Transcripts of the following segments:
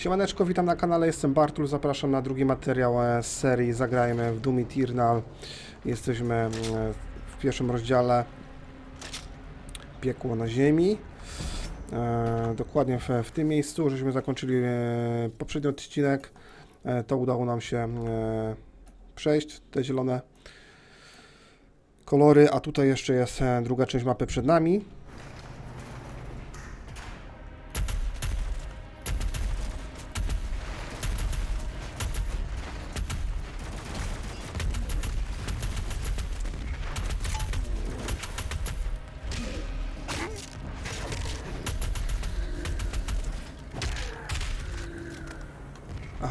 Siemaneczko, witam na kanale, jestem Bartul, zapraszam na drugi materiał e, z serii Zagrajmy w Doom Eternal. Jesteśmy mm, w pierwszym rozdziale Piekło na ziemi. E, dokładnie w, w tym miejscu, żeśmy zakończyli e, poprzedni odcinek. E, to udało nam się e, przejść, te zielone kolory, a tutaj jeszcze jest e, druga część mapy przed nami.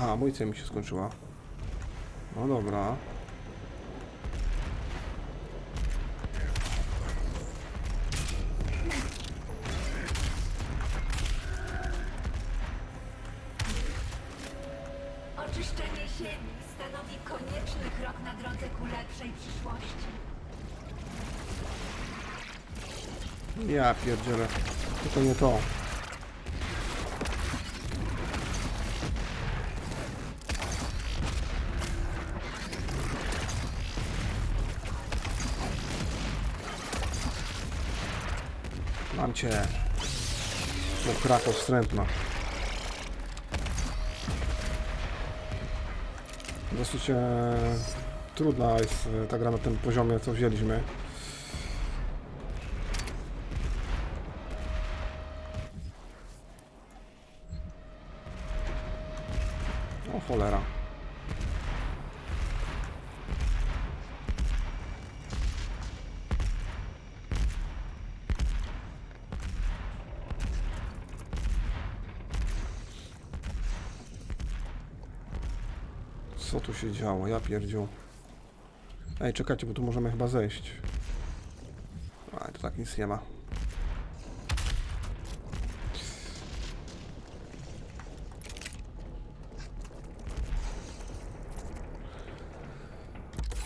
Aha, amunicja mi się skończyła. No dobra. Oczyszczenie ziemi stanowi konieczny krok na drodze ku lepszej przyszłości. Ja pierdzielę. To nie to. Cię. To Kraków wstrętna. Dosyć e, trudna jest e, ta gra na tym poziomie, co wzięliśmy. O cholera. Co tu się działo? Ja pierdziu. Ej, czekajcie, bo tu możemy chyba zejść. A, to tak nic nie ma.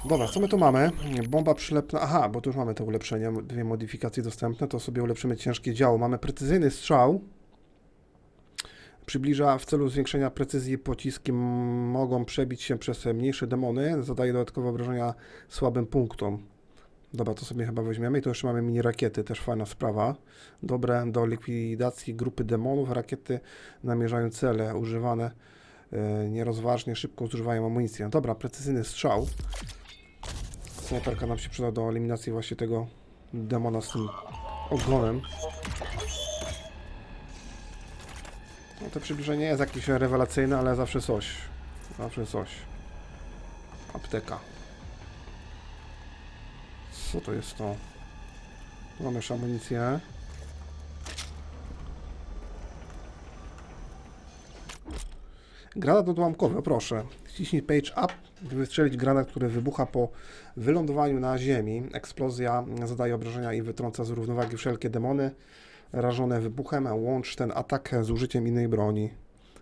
Dobra, co my tu mamy? Bomba przylepna. Aha, bo tu już mamy te ulepszenia, dwie modyfikacje dostępne. To sobie ulepszymy ciężkie działo. Mamy precyzyjny strzał. Przybliża w celu zwiększenia precyzji pociski mogą przebić się przez mniejsze demony. Zadaje dodatkowe obrażenia słabym punktom. Dobra, to sobie chyba weźmiemy. I tu jeszcze mamy mini rakiety, też fajna sprawa. Dobre do likwidacji grupy demonów. Rakiety namierzają cele używane e, nierozważnie, szybko zużywają amunicję. Dobra, precyzyjny strzał. Snajperka nam się przyda do eliminacji właśnie tego demona z tym ogonem. No to przybliżenie jest jakieś rewelacyjne, ale zawsze coś. Zawsze coś. Apteka. Co to jest to? Tu Mamy amunicję. Granat odłamkowy, proszę. Wciśnij page up, by wystrzelić granat, który wybucha po wylądowaniu na ziemi. Eksplozja zadaje obrażenia i wytrąca z równowagi wszelkie demony rażone wybuchem. Łącz ten atak z użyciem innej broni.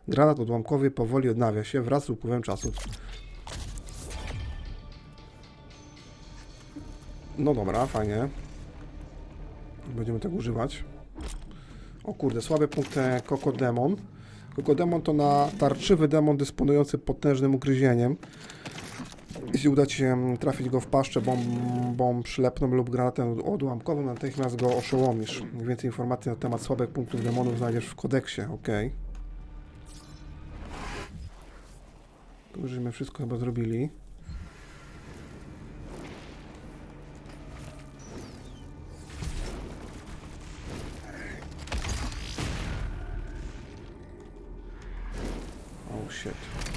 Granat odłamkowy powoli odnawia się wraz z upływem czasu. No dobra, fajnie. Będziemy tego używać. O kurde, słaby punkt e, Kokodemon. Kokodemon to natarczywy demon dysponujący potężnym ugryzieniem. Jeśli uda Ci się trafić go w paszczę bombą przylepną lub granatem odłamkowym, natychmiast go oszołomisz. Więcej informacji na temat słabych punktów demonów znajdziesz w kodeksie, ok. Tu żeśmy wszystko chyba zrobili. Oh shit.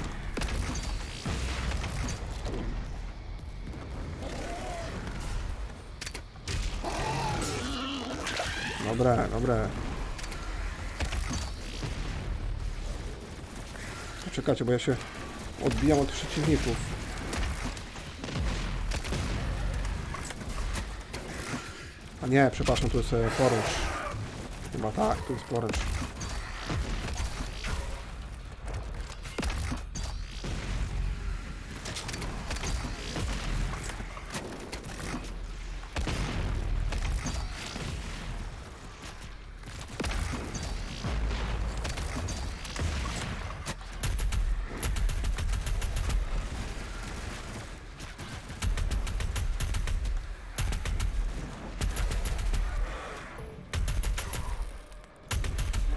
Dobre, dobre. Czekajcie, bo ja się odbijam od przeciwników. A nie, przepraszam, tu jest e, poręcz. Chyba tak, tu jest poręcz.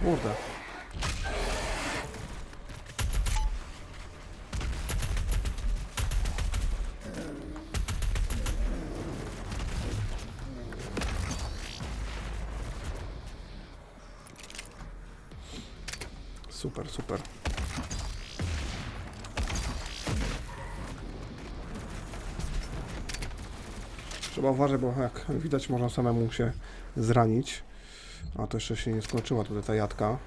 Kurde. Super, super. Trzeba uważać, bo jak widać można samemu się zranić. A to jeszcze się nie skończyła tutaj ta jadka.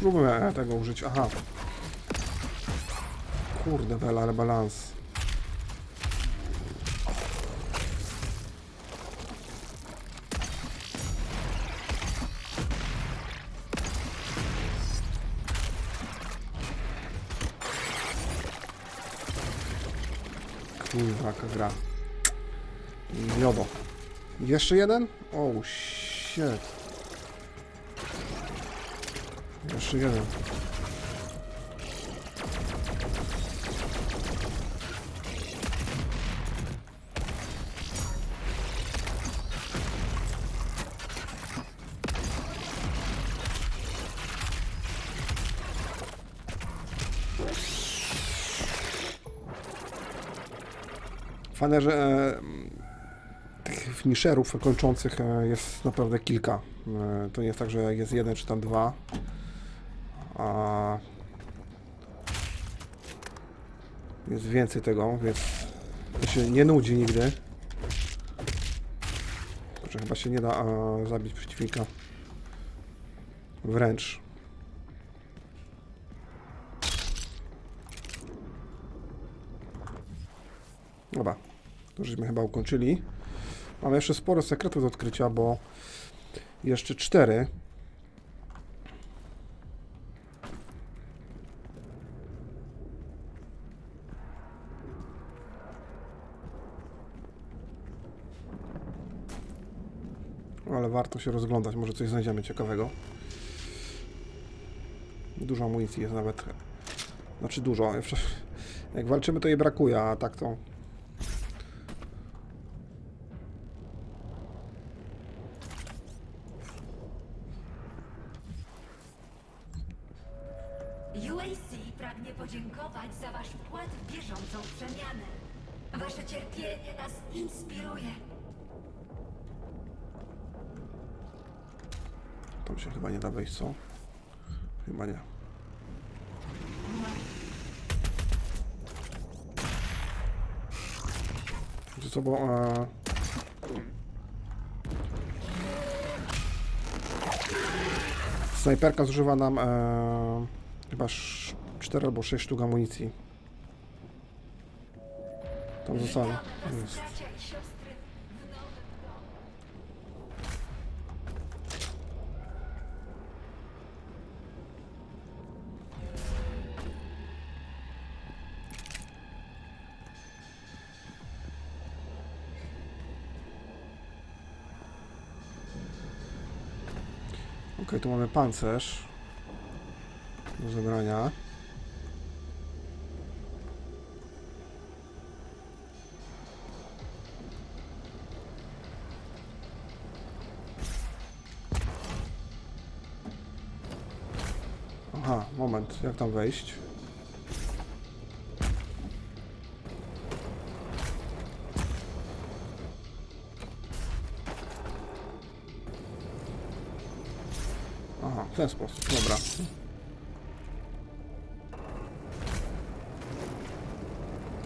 Spróbuję tego użyć. Aha. Kurde, wela, ale balans. Kurwa, jaka gra. Miodo. Jeszcze jeden? Oh shit. Jeszcze jeden. Fajne, że e, tych finisherów kończących e, jest naprawdę kilka. E, to nie jest tak, że jest jeden czy tam dwa. A jest więcej tego, więc to się nie nudzi nigdy. Kurczę, chyba się nie da a, zabić przeciwnika. Wręcz. Dobra, to żeśmy chyba ukończyli. Mamy jeszcze sporo sekretów do odkrycia, bo jeszcze cztery. Ale warto się rozglądać, może coś znajdziemy ciekawego. Dużo amunicji jest nawet. Znaczy dużo. Jak walczymy to jej brakuje, a tak to... Tam się chyba nie da wejść, co? Chyba nie. Ze sobą... E... Snajperka zużywa nam e... chyba 4 albo 6 sztuk amunicji. Tam zostało. Jest. Ok, tu mamy pancerz do zebrania. Aha, moment, jak tam wejść? Ten sposób, dobra.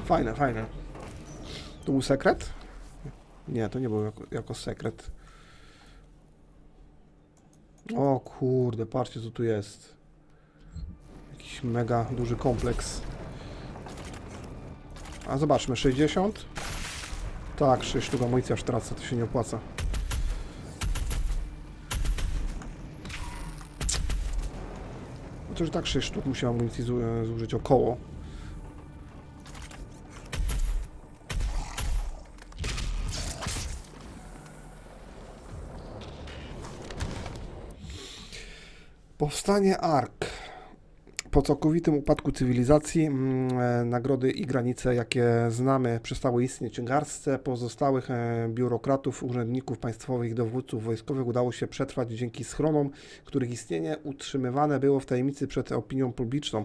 Fajne, fajne. To był sekret? Nie, to nie był jako, jako sekret. O kurde, patrzcie co tu jest. Jakiś mega duży kompleks. A zobaczmy, 60? Tak, 6 sztuk amunicji aż tracę, to się nie opłaca. Już tak 6 sztuk musiałem amunicji e, zużyć około. Powstanie Ark. Po całkowitym upadku cywilizacji mm, e, nagrody i granice, jakie znamy, przestały istnieć garstce pozostałych e, biurokratów, urzędników państwowych dowódców wojskowych udało się przetrwać dzięki schronom, których istnienie utrzymywane było w tajemnicy przed opinią publiczną.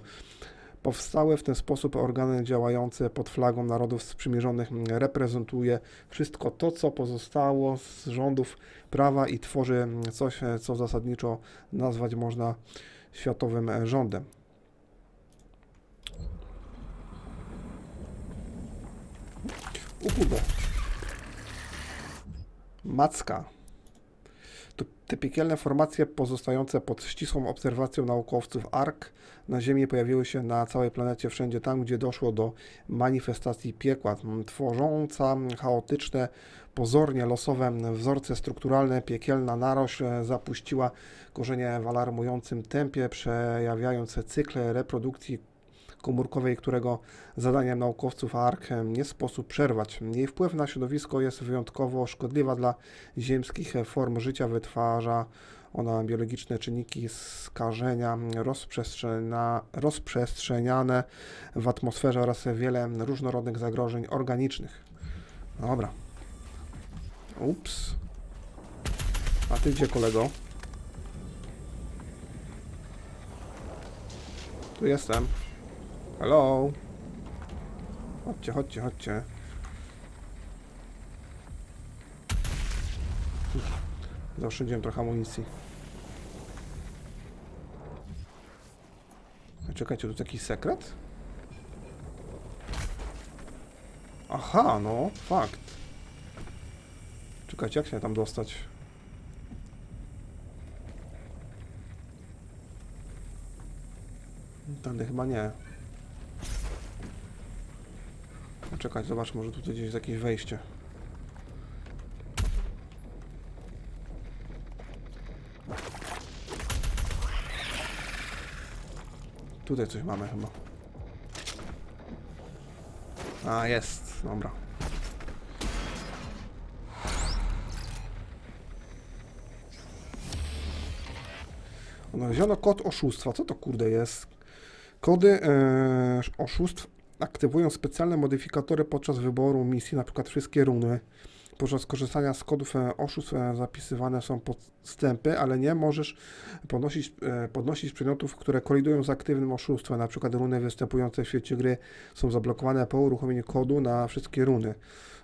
Powstałe w ten sposób organy działające pod flagą narodów sprzymierzonych mm, reprezentuje wszystko to, co pozostało z rządów prawa i tworzy mm, coś, e, co zasadniczo nazwać można światowym rządem. U. Macka. To te piekielne formacje pozostające pod ścisłą obserwacją naukowców ARK na Ziemi pojawiły się na całej planecie wszędzie tam, gdzie doszło do manifestacji piekła, tworząca chaotyczne, pozornie losowe wzorce strukturalne, piekielna narośl e, zapuściła korzenie w alarmującym tempie, przejawiając cykle reprodukcji komórkowej, którego zadaniem naukowców ARK nie sposób przerwać. Jej wpływ na środowisko jest wyjątkowo szkodliwa dla ziemskich form życia, wytwarza ona biologiczne czynniki skażenia rozprzestrzenia, rozprzestrzeniane w atmosferze oraz wiele różnorodnych zagrożeń organicznych. Dobra. Ups. A ty gdzie kolego? Tu jestem. Hello. Chodźcie, chodźcie, chodźcie. Zaoszczędziłem trochę amunicji. Czekajcie, tu jakiś sekret? Aha, no, fakt. Czekajcie, jak się tam dostać? Tędy chyba nie. No Czekać, zobacz, może tutaj gdzieś jest jakieś wejście. Tutaj coś mamy chyba. A, jest. Dobra. Odnaleziono kod oszustwa. Co to kurde jest? Kody e, oszustw aktywują specjalne modyfikatory podczas wyboru misji, przykład wszystkie runy. Podczas korzystania z kodów e, oszustw e, zapisywane są podstępy, ale nie możesz podnosić, e, podnosić przedmiotów, które kolidują z aktywnym oszustwem. Na przykład runy występujące w świecie gry są zablokowane po uruchomieniu kodu na wszystkie runy.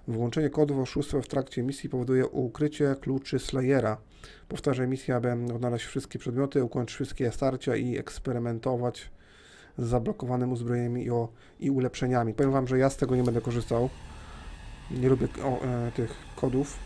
Włączenie kodów oszustwa w trakcie misji powoduje ukrycie kluczy Slayera. Powtarzaj misję, aby odnaleźć wszystkie przedmioty, ukończyć wszystkie starcia i eksperymentować z zablokowanym uzbrojeniem i, o, i ulepszeniami. Powiem Wam, że ja z tego nie będę korzystał. Nie lubię o, e, tych kodów.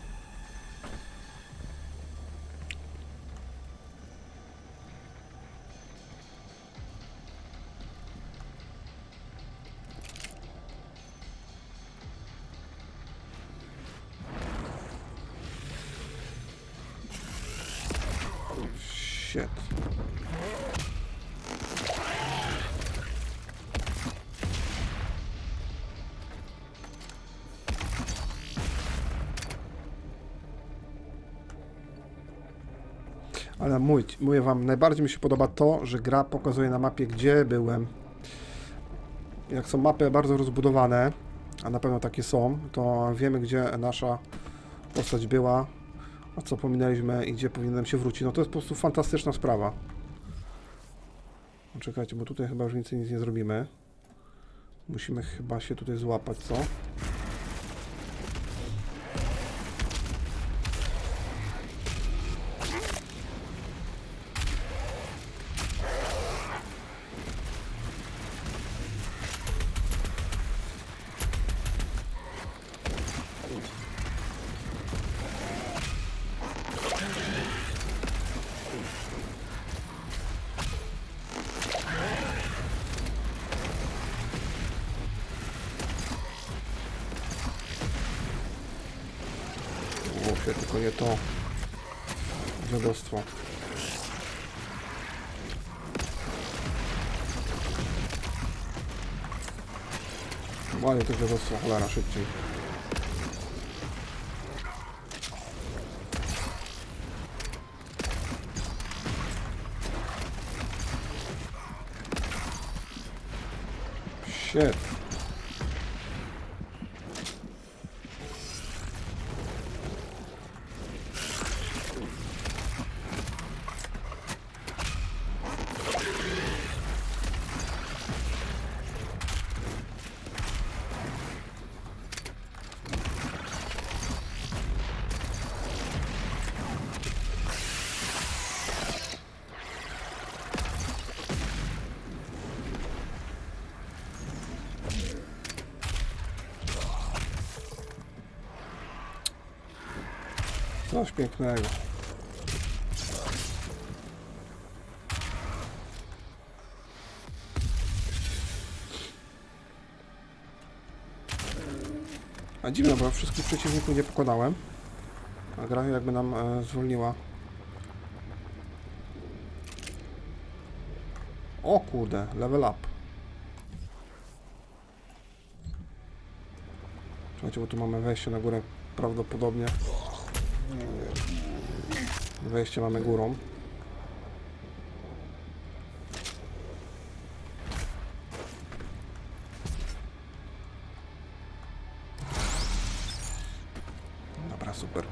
Mówię wam, najbardziej mi się podoba to, że gra pokazuje na mapie, gdzie byłem. Jak są mapy bardzo rozbudowane, a na pewno takie są, to wiemy, gdzie nasza postać była, a co pominęliśmy i gdzie powinienem się wrócić. No to jest po prostu fantastyczna sprawa. No Czekajcie, bo tutaj chyba już nic nie zrobimy. Musimy chyba się tutaj złapać, co? Głupie, tylko nie to dziadostwo. Ładnie to wyrosło, cholera, szybciej. Shit. Coś pięknego. A dziwne, bo wszystkich przeciwników nie pokonałem. A gra jakby nam e, zwolniła. O kurde, level up. Słuchajcie, bo tu mamy wejście na górę prawdopodobnie. Wejście mamy górą. Dobra, super.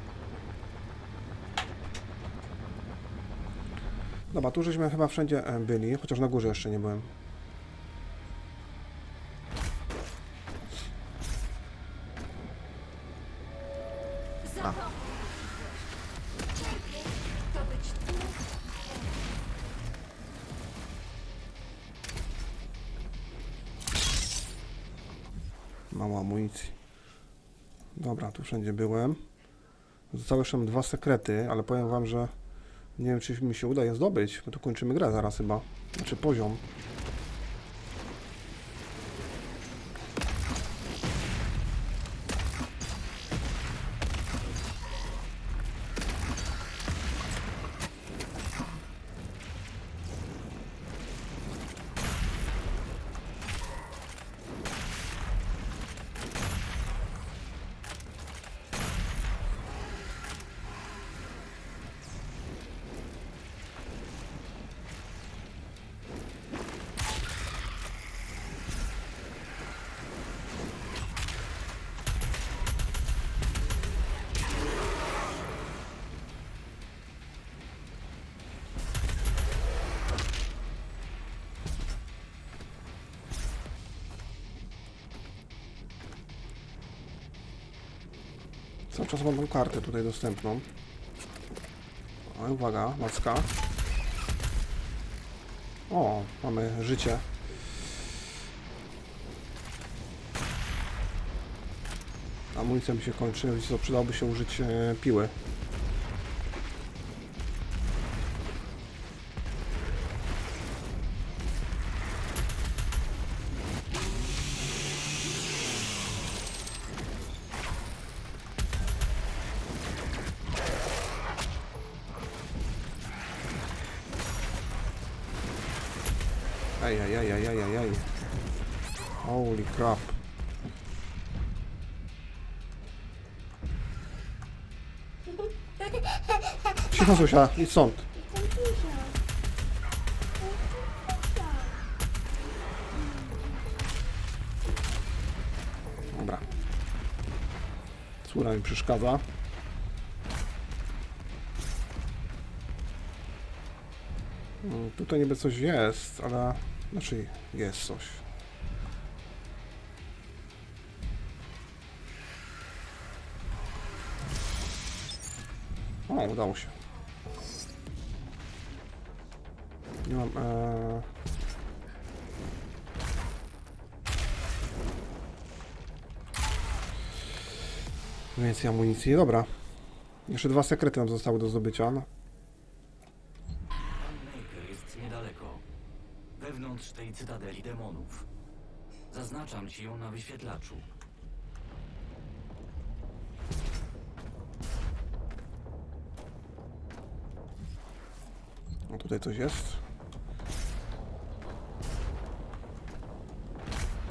Dobra, tu żeśmy chyba wszędzie e, byli, chociaż na górze jeszcze nie byłem. Mało amunicji. Dobra, tu wszędzie byłem. Zostały jeszcze dwa sekrety, ale powiem wam, że nie wiem, czy mi się uda je zdobyć, bo tu kończymy grę zaraz chyba. Znaczy poziom. Cały czas mam tą kartę tutaj dostępną. O, uwaga, macka. O, mamy życie. Amunicja mi się kończy, więc to przydałoby się użyć e, piły. Ej. Holy crap. Cicho, Zosia, idź stąd. Dobra. Córa mi przeszkadza. Mm, Tutaj niby coś jest, ale... Znaczy, jest coś. O, udało się. Nie mam... E... Więcej amunicji, dobra. Jeszcze dwa sekrety nam zostały do zdobycia. No. wewnątrz tej cytadeli demonów. Zaznaczam ci ją na wyświetlaczu. No tutaj coś jest.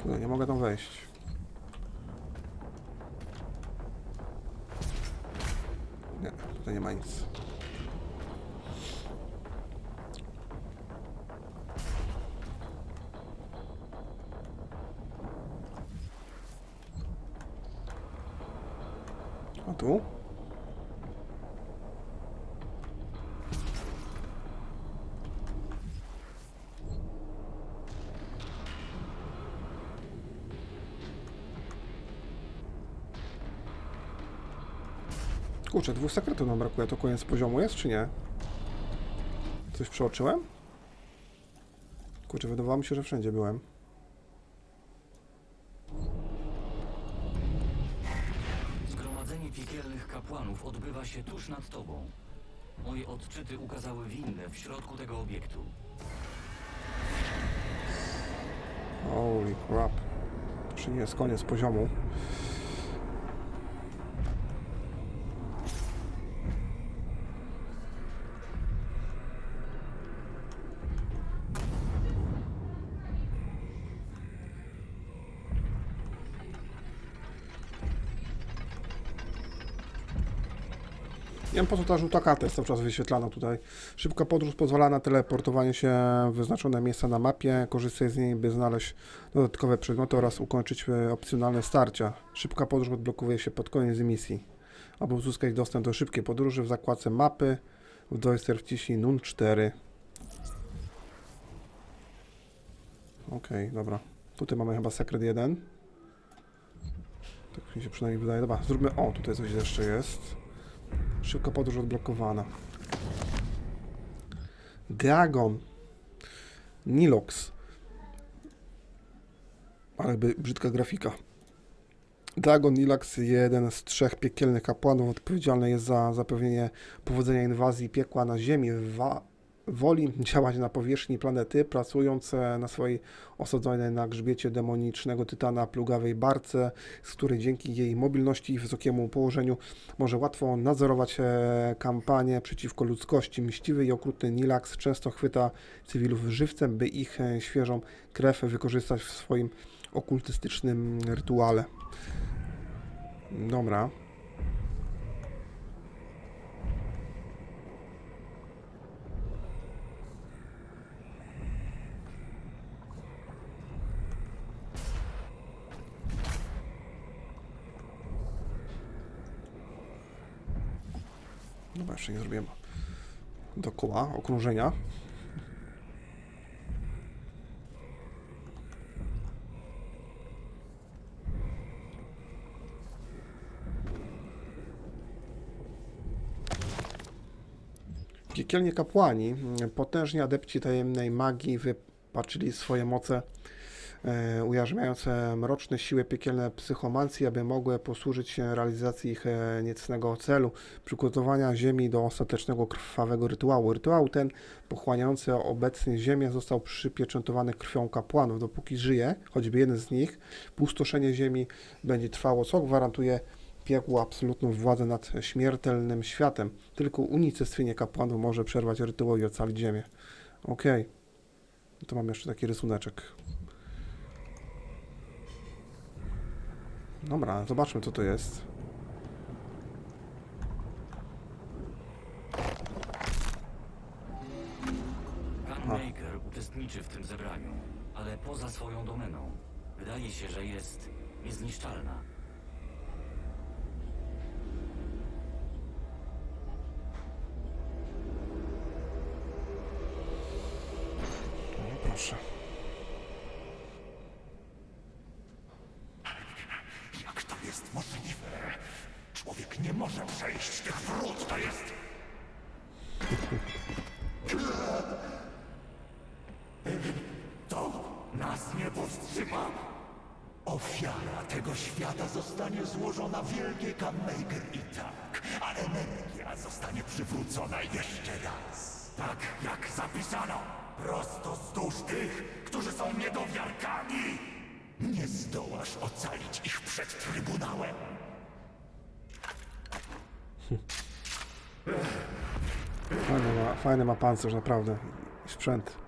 Kurde, nie mogę tam wejść. Nie, tutaj nie ma nic. Tu? Kurczę, dwóch sekretów nam brakuje. To koniec poziomu jest, czy nie? Coś przeoczyłem? Kurczę, wydawało mi się, że wszędzie byłem. Zgromadzenie piekielnych kapłanów odbywa się tuż nad tobą. Moje odczyty ukazały winne w środku tego obiektu. Holy crap. Jeszcze nie jest koniec poziomu. Wiem po co ta żółta karta jest cały czas wyświetlana tutaj. Szybka podróż pozwala na teleportowanie się w wyznaczone miejsca na mapie. Korzystaj z niej, by znaleźć dodatkowe przedmioty oraz ukończyć e, opcjonalne starcia. Szybka podróż odblokuje się pod koniec misji. Aby uzyskać dostęp do szybkiej podróży w zakładce mapy, w joystick wciśnij NUN 4. Okej, dobra. Tutaj mamy chyba sekret 1. Tak mi się przynajmniej wydaje. Dobra, zróbmy... O, tutaj coś jeszcze jest. Szybka podróż odblokowana. Dragon. Nilox. Ale by brzydka grafika. Dragon Nilox, jeden z trzech piekielnych kapłanów, odpowiedzialny jest za zapewnienie powodzenia inwazji piekła na Ziemi. Woli działać na powierzchni planety, pracując e, na swojej osadzonej na grzbiecie demonicznego tytana plugawej barce, z której dzięki jej mobilności i wysokiemu położeniu może łatwo nadzorować e, kampanię przeciwko ludzkości. Mściwy i okrutny Nilax często chwyta cywilów żywcem, by ich e, świeżą krew wykorzystać w swoim okultystycznym rytuale. Dobra. Dobra, jeszcze nie zrobiłem dookoła okrążenia. Piekielnie kapłani, potężni adepci tajemnej magii, wypatrzyli swoje moce, ujarzmiające mroczne siły piekielne psychomancji, aby mogły posłużyć się realizacji ich e, niecnego celu, przygotowania ziemi do ostatecznego krwawego rytuału. Rytuał ten, pochłaniający obecnie ziemię, został przypieczętowany krwią kapłanów. Dopóki żyje, choćby jeden z nich, pustoszenie ziemi będzie trwało, co gwarantuje piekłu absolutną władzę nad śmiertelnym światem. Tylko unicestwienie kapłanów może przerwać rytuał i ocalić ziemię. Okej. No To mam jeszcze taki rysuneczek. Dobra, zobaczmy co to jest. Gunmaker uczestniczy w tym zebraniu, ale poza swoją domeną. Wydaje się, że jest niezniszczalna. Ofiara tego świata zostanie złożona wielkie Gunmaker i tak, a energia zostanie przywrócona jeszcze raz. Tak jak zapisano, prosto wzdłuż tych, którzy są niedowiarkami. Nie zdołasz ocalić ich przed Trybunałem. Fajny ma, fajny ma pancerz, naprawdę. Sprzęt.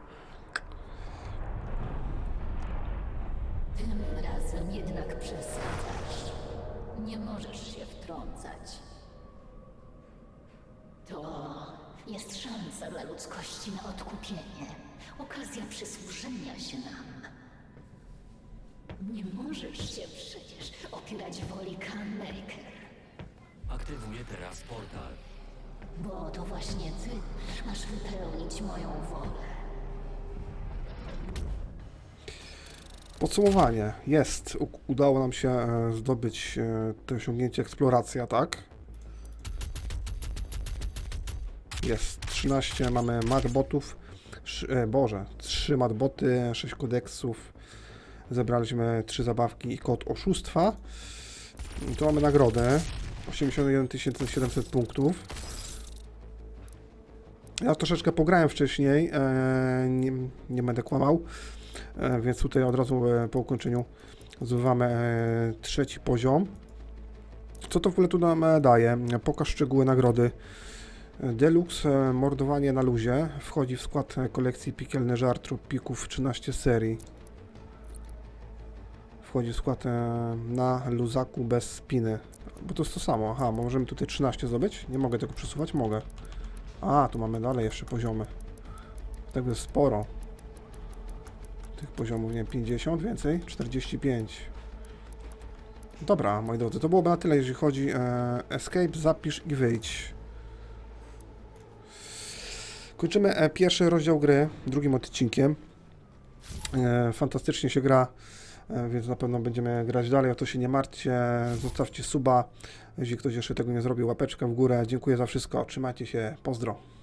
Możesz się wtrącać. To jest szansa dla ludzkości na odkupienie. Okazja przysłużenia się nam. Nie możesz się przecież opierać woli Maker, Aktywuję teraz portal. bo to właśnie ty masz wypełnić moją wolę. Podsumowanie. Jest. Udało nam się e, zdobyć e, to osiągnięcie eksploracja, tak? Jest 13, mamy matbotów. E, Boże, 3 matboty, 6 kodeksów. Zebraliśmy 3 zabawki i kod oszustwa. I tu mamy nagrodę. 81 700 punktów. Ja troszeczkę pograłem wcześniej, nie, nie będę kłamał. E, Więc tutaj od razu e, po ukończeniu zdobywamy e, trzeci poziom. Co to w ogóle tu nam daje? Pokaż szczegóły nagrody. Deluxe mordowanie na luzie wchodzi w skład kolekcji piekielny żar tropików 13 serii. Wchodzi w skład na luzaku bez spiny. Bo to jest to samo. Aha, możemy tutaj 13 zdobyć? Nie mogę tego przesuwać? Mogę. A, tu mamy dalej jeszcze poziomy. Tego jest sporo tych poziomów, nie wiem, 50 więcej? 45. Dobra, moi drodzy, to byłoby na tyle, jeżeli chodzi e, Escape, zapisz i wyjdź. Kończymy e, pierwszy rozdział gry, drugim odcinkiem. E, fantastycznie się gra, e, więc na pewno będziemy grać dalej, o to się nie martwcie. Zostawcie suba, jeśli ktoś jeszcze tego nie zrobił, łapeczkę w górę. Dziękuję za wszystko, trzymajcie się, pozdro.